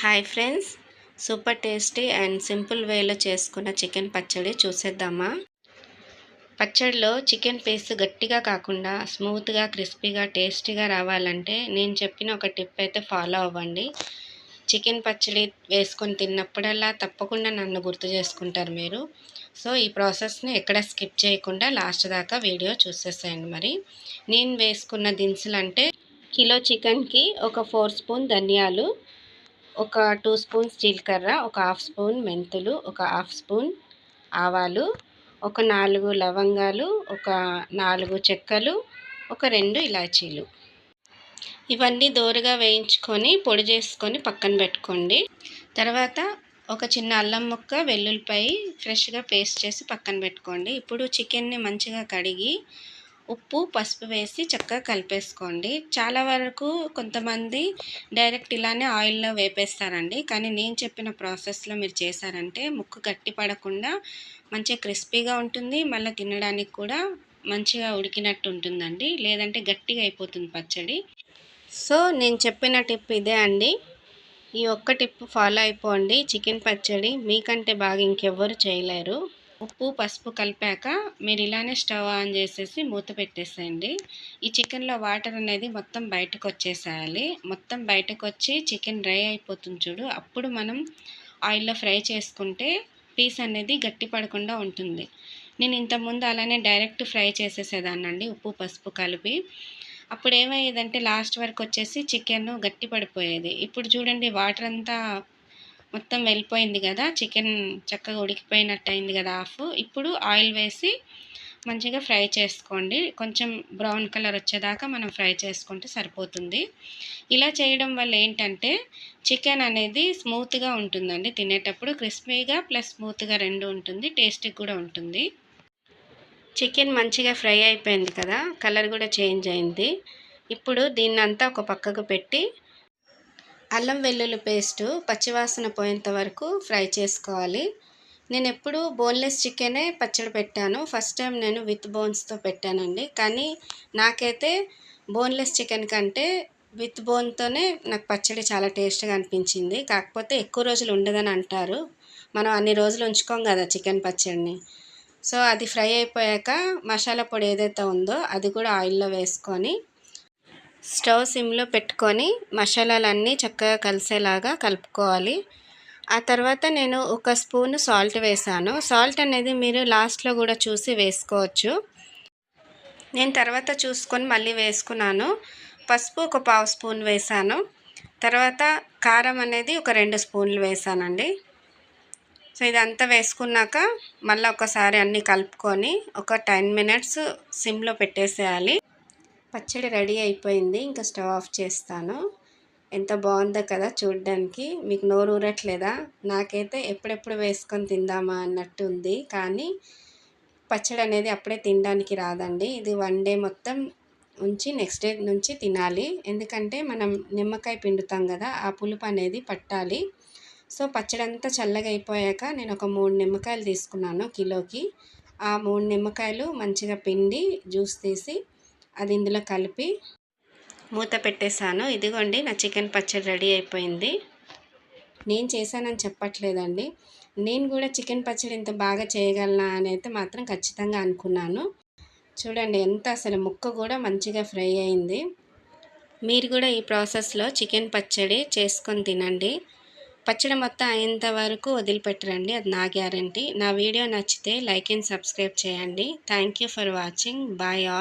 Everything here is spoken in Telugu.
Hi friends. Super tasty and simple వేలో చేసుకున్న చికెన్ పచ్చడి చూసేద్దామా? పచ్చడిలో చికెన్ పీస్ గట్టిగా కాకుండా స్మూత్గా క్రిస్పీగా టేస్టీగా రావాలంటే నేను చెప్పిన ఒక టిప్ అయితే ఫాలో అవ్వండి. చికెన్ పచ్చడి వేసుకొని తిన్నప్పుడల్లా తప్పకుండా నన్ను గుర్తు చేసుకుంటారు మీరు. సో ఈ ప్రాసెస్ని ఎక్కడ స్కిప్ చేయకుండా లాస్ట్ దాకా వీడియో చూసేసేయండి మరి. నేను వేసుకున్న దినుసులు అంటే కిలో చికెన్కి ఒక ఫోర్ స్పూన్ ధనియాలు ఒక టూ స్పూన్స్ జీలకర్ర ఒక హాఫ్ స్పూన్ మెంతులు ఒక హాఫ్ స్పూన్ ఆవాలు ఒక నాలుగు లవంగాలు ఒక నాలుగు చెక్కలు ఒక రెండు ఇలాచీలు. ఇవన్నీ దోరగా వేయించుకొని పొడి చేసుకొని పక్కన పెట్టుకోండి. తర్వాత ఒక చిన్న అల్లం ముక్క వెల్లుల్లిపాయ ఫ్రెష్గా పేస్ట్ చేసి పక్కన పెట్టుకోండి. ఇప్పుడు చికెన్ని మంచిగా కడిగి ఉప్పు పసుపు వేసి చక్కగా కలిపేసుకోండి. చాలా వరకు కొంతమంది డైరెక్ట్ ఇలానే ఆయిల్లో వేపేస్తారండి. కానీ నేను చెప్పిన ప్రాసెస్లో మీరు చేశారంటే ముక్కు గట్టి పడకుండా మంచిగా క్రిస్పీగా ఉంటుంది. మళ్ళీ తినడానికి కూడా మంచిగా ఉడికినట్టు ఉంటుందండి. లేదంటే గట్టిగా అయిపోతుంది పచ్చడి. సో నేను చెప్పిన టిప్ ఇదే అండి. ఈ ఒక్క టిప్ ఫాలో అయిపోండి. చికెన్ పచ్చడి మీకంటే బాగా ఇంకెవ్వరు చేయలేరు. ఉప్పు పసుపు కలిపాక మీరు ఇలానే స్టవ్ ఆన్ చేసేసి మూత పెట్టేసేయండి. ఈ చికెన్లో వాటర్ అనేది మొత్తం బయటకు వచ్చేసేయాలి. మొత్తం బయటకు వచ్చి చికెన్ డ్రై అయిపోతుంది చూడు. అప్పుడు మనం ఆయిల్లో ఫ్రై చేసుకుంటే పీస్ అనేది గట్టి పడకుండా ఉంటుంది. నేను ఇంతకుముందు అలానే డైరెక్ట్ ఫ్రై చేసేసేదాన్నండి ఉప్పు పసుపు కలిపి. అప్పుడు ఏమయ్యేదంటే లాస్ట్ వరకు వచ్చేసి చికెన్ గట్టి పడిపోయేది. ఇప్పుడు చూడండి వాటర్ అంతా మొత్తం వెళ్ళిపోయింది కదా చికెన్ చక్కగా ఉడికిపోయినట్టు అయింది కదా హాఫ్. ఇప్పుడు ఆయిల్ వేసి మంచిగా ఫ్రై చేసుకోండి. కొంచెం బ్రౌన్ కలర్ వచ్చేదాకా మనం ఫ్రై చేసుకుంటే సరిపోతుంది. ఇలా చేయడం వల్ల ఏంటంటే చికెన్ అనేది స్మూత్గా ఉంటుందండి తినేటప్పుడు. క్రిస్పీగా ప్లస్ స్మూత్గా రెండు ఉంటుంది టేస్ట్కి కూడా ఉంటుంది. చికెన్ మంచిగా ఫ్రై అయిపోయింది కదా కలర్ కూడా చేంజ్ అయింది. ఇప్పుడు దీన్నంతా ఒక పక్కకు పెట్టి అల్లం వెల్లుల్లి పేస్టు పచ్చివాసన పోయేంత వరకు ఫ్రై చేసుకోవాలి. నేను ఎప్పుడు బోన్లెస్ చికెనే పచ్చడి పెట్టాను. ఫస్ట్ టైం నేను విత్ బోన్స్తో పెట్టానండి. కానీ నాకైతే బోన్లెస్ చికెన్ కంటే విత్ బోన్తోనే నాకు పచ్చడి చాలా టేస్ట్గా అనిపించింది. కాకపోతే ఎక్కువ రోజులు ఉండదని అంటారు. మనం అన్ని రోజులు ఉంచుకోం కదా చికెన్ పచ్చడిని. సో అది ఫ్రై అయిపోయాక మసాలా పొడి ఏదైతే ఉందో అది కూడా ఆయిల్లో వేసుకొని స్టవ్ సిమ్లో పెట్టుకొని మసాలాలన్నీ చక్కగా కలిసేలాగా కలుపుకోవాలి. ఆ తర్వాత నేను ఒక స్పూన్ సాల్ట్ వేసాను. సాల్ట్ అనేది మీరు లాస్ట్లో కూడా చూసి వేసుకోవచ్చు. నేను తర్వాత చూసుకొని మళ్ళీ వేసుకున్నాను. పసుపు ఒక పావు స్పూన్ వేసాను. తర్వాత కారం అనేది ఒక రెండు స్పూన్లు వేసానండి. సో ఇదంతా వేసుకున్నాక మళ్ళీ ఒకసారి అన్నీ కలుపుకొని ఒక టెన్ మినిట్స్ సిమ్లో పెట్టేసేయాలి. పచ్చడి రెడీ అయిపోయింది. ఇంకా స్టవ్ ఆఫ్ చేస్తాను. ఎంత బాగుందో కదా చూడడానికి. మీకు నోరు ఊరట్లేదా? నాకైతే ఎప్పుడెప్పుడు వేసుకొని తిందామా అన్నట్టు ఉంది. కానీ పచ్చడి అనేది అప్పుడే తినడానికి రాదండి. ఇది వన్ డే మొత్తం ఉంచి నెక్స్ట్ డే నుంచి తినాలి. ఎందుకంటే మనం నిమ్మకాయ పిండుతాం కదా ఆ పులుపు అనేది పట్టాలి. సో పచ్చడి అంతా చల్లగా అయిపోయాక నేను ఒక మూడు నిమ్మకాయలు తీసుకున్నాను కిలోకి. ఆ మూడు నిమ్మకాయలు మంచిగా పిండి జ్యూస్ తీసి అది ఇందులో కలిపి మూత పెట్టేశాను. ఇదిగోండి నా చికెన్ పచ్చడి రెడీ అయిపోయింది. నేను చేశానని చెప్పట్లేదండి. నేను కూడా చికెన్ పచ్చడి ఇంత బాగా చేయగలనా అని అయితే మాత్రం ఖచ్చితంగా అనుకున్నాను. చూడండి ఎంత అసలు ముక్క కూడా మంచిగా ఫ్రై అయింది. మీరు కూడా ఈ ప్రాసెస్లో చికెన్ పచ్చడి చేసుకొని తినండి. పచ్చడి మొత్తం అయ్యేంత వరకు వదిలిపెట్టరండి అది నా గ్యారంటీ. నా వీడియో నచ్చితే లైక్ అండ్ సబ్స్క్రైబ్ చేయండి. Thank for watching. Bye all.